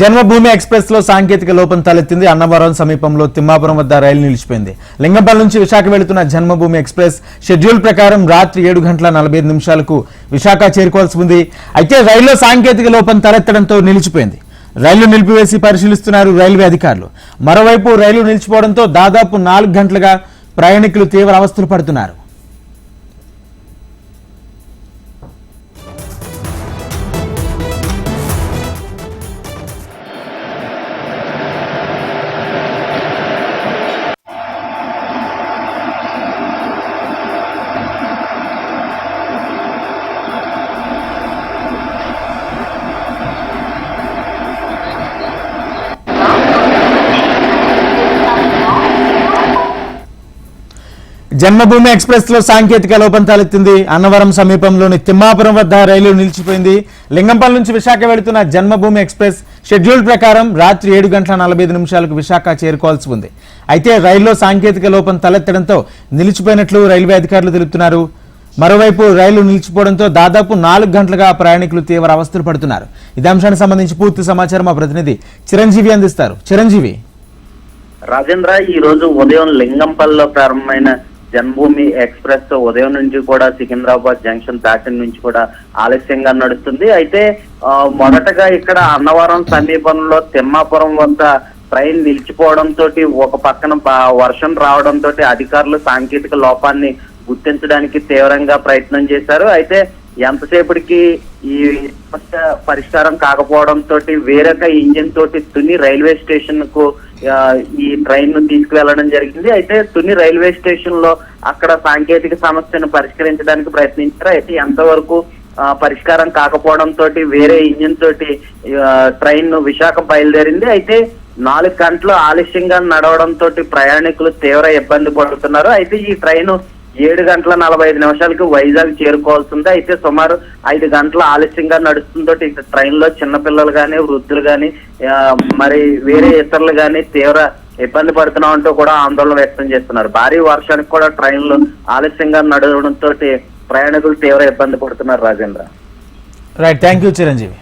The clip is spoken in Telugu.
జన్మభూమి ఎక్స్ప్రెస్లో సాంకేతిక లోపం తలెత్తింది. అన్నవరం సమీపంలో తిమ్మాపురం వద్ద రైలు నిలిచిపోయింది. లింగంపల్లి నుంచి విశాఖ వెళుతున్న జన్మభూమి ఎక్స్ప్రెస్ షెడ్యూల్ ప్రకారం రాత్రి ఏడు గంటల నలభై ఐదు నిమిషాలకు విశాఖ చేరుకోవాల్సి ఉంది. అయితే రైల్లో సాంకేతిక లోపం తలెత్తడంతో నిలిచిపోయింది. రైలు నిలిపివేసి పరిశీలిస్తున్నారు రైల్వే అధికారులు. మరోవైపు రైలు నిలిచిపోవడంతో దాదాపు నాలుగు గంటలుగా ప్రయాణికులు తీవ్ర అవస్థలు పడుతున్నారు. జన్మభూమి ఎక్స్ప్రెస్లో సాంకేతిక లోపం తలెత్తింది. అన్నవరం సమీపంలోని తిమ్మాపురం వద్ద రైలు నిలిచిపోయింది. లింగంపల్లి నుంచి విశాఖ వెళుతున్న జన్మభూమి ఎక్స్ప్రెస్ షెడ్యూల్ ప్రకారం రాత్రి ఏడు గంటల నలభై ఐదు నిమిషాలకు విశాఖ చేరుకోవాల్సి ఉంది. అయితే రైల్లో సాంకేతిక లోపం తలెత్తడంతో నిలిచిపోయినట్లు రైల్వే అధికారులు తెలుపుతున్నారు. మరోవైపు రైలు నిలిచిపోవడంతో దాదాపు నాలుగు గంటలుగా ప్రయాణికులు తీవ్ర అవస్థలు పడుతున్నారు. ఇదే అంశానికి సంబంధించి పూర్తి సమాచారం మా ప్రతినిధి చిరంజీవి అందిస్తారు. చిరంజీవి. రాజేంద్ర ఈ రోజు ఉదయం లింగంపల్లిలో ప్రారంభమైన జన్మభూమి ఎక్స్ప్రెస్ ఉదయం నుంచి కూడా సికింద్రాబాద్ జంక్షన్ దాటి నుంచి కూడా ఆలస్యంగా నడుస్తుంది. అయితే మొదటగా ఇక్కడ అన్నవరం సమీపంలో తిమ్మాపురం వద్ద ట్రైన్ నిలిచిపోవడంతో ఒక పక్కన వర్షం రావడంతో అధికారులు సాంకేతిక లోపాన్ని గుర్తించడానికి తీవ్రంగా ప్రయత్నం చేశారు. అయితే ఎంతసేపటికి ఈ సమస్య పరిష్కారం కాకపోవడంతో వేరొక ఇంజిన్ తోటి తుని రైల్వే స్టేషన్కు ఈ ట్రైన్ను తీసుకువెళ్ళడం జరిగింది. అయితే తుని రైల్వే స్టేషన్లో అక్కడ సాంకేతిక సమస్యను పరిష్కరించడానికి ప్రయత్నించారు. అయితే ఎంతవరకు పరిష్కారం కాకపోవడం తోటి వేరే ఇంజిన్ తోటి ట్రైన్ను విశాఖ బయలుదేరింది. అయితే నాలుగు గంటలు ఆలస్యంగా నడవడం తోటి ప్రయాణికులు తీవ్ర ఇబ్బంది పడుతున్నారు. అయితే ఈ ట్రైన్ ఏడు గంటల నలభై ఐదు నిమిషాలకి వైజాగ్ చేరుకోవాల్సిందే. అయితే సుమారు ఐదు గంటల ఆలస్యంగా నడుస్తుందో ట్రైన్లో చిన్నపిల్లలు కానీ వృద్ధులు కానీ మరి వేరే ఇతరులు కానీ తీవ్ర ఇబ్బంది పడుతున్నామంటూ కూడా ఆందోళన వ్యక్తం చేస్తున్నారు. భారీ వర్షానికి కూడా ట్రైన్లు ఆలస్యంగా నడవడంతో ప్రయాణికులు తీవ్ర ఇబ్బంది పడుతున్నారు Rajendra. Right thank you Chiranjeevi.